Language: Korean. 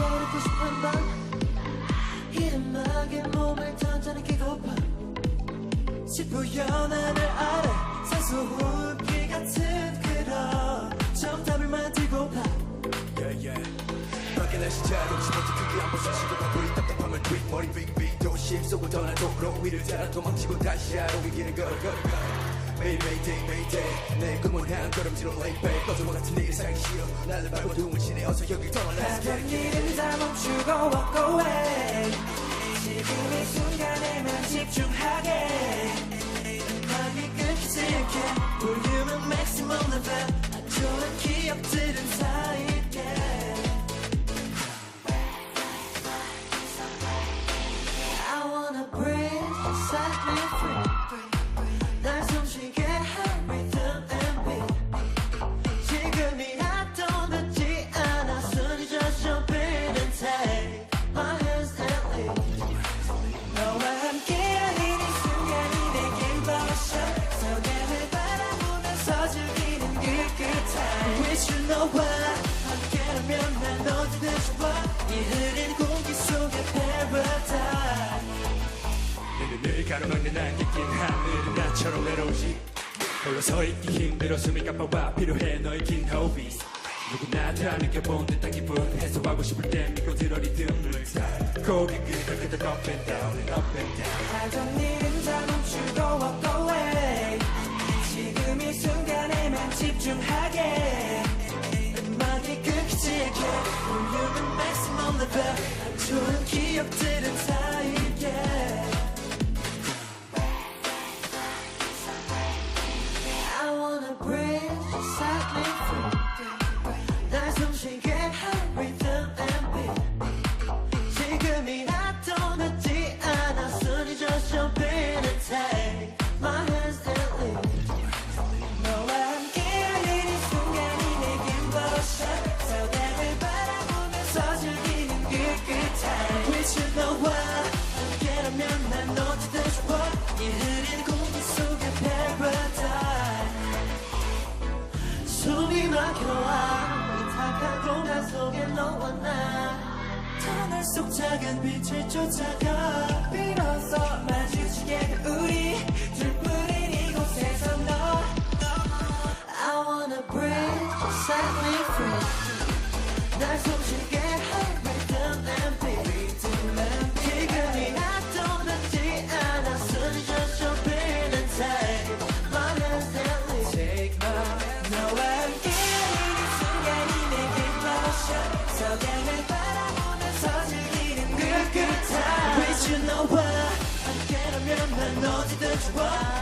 재르고 싶은 밤이 음악에 몸을 던져는 기고파 시부연 하늘 아래 산소호흡기 같은 그런 정답을 만들고파. Yeah, yeah. 밖에 날씨 자동차 버튼 크게 한번 쉬시고 우리 답답함을 트윗 머리 빅빅 도심. 속을 떠나 도로 위를 따라 도망치고 다시 하루 길을 걸어 걸어 걸어. 매일 꿈은 한 걸음지로 lay back. 꺼져와 같은 내 일상이 싫어. 나를 밟고 등을 치네 어서 여길 떠나. Let's get it 다 멈추고 walk away. 지금 이 순간에만 집중하게 you 너와 함께라면 난 어디든 좋아 이 흐린 공기 속의 paradise. 늘 가로막는 안개 낀 하늘은 나처럼 외로우지. 홀로 서 있기 힘들어 숨이 가빠와 필요해 너의 긴 호흡이 누구나 다 느껴본 듯한 기분 해소하고 싶을 땐 믿고 들어 리듬을 타 고개 끄덕 끄덕 up and down and up and down. 하던 일은 다멈 속 작은 빛을 쫓아가 비로소 마주치게 된 우리 둘뿐인 이곳에서 너 I wanna breathe, set me free. 날 숨쉬게 그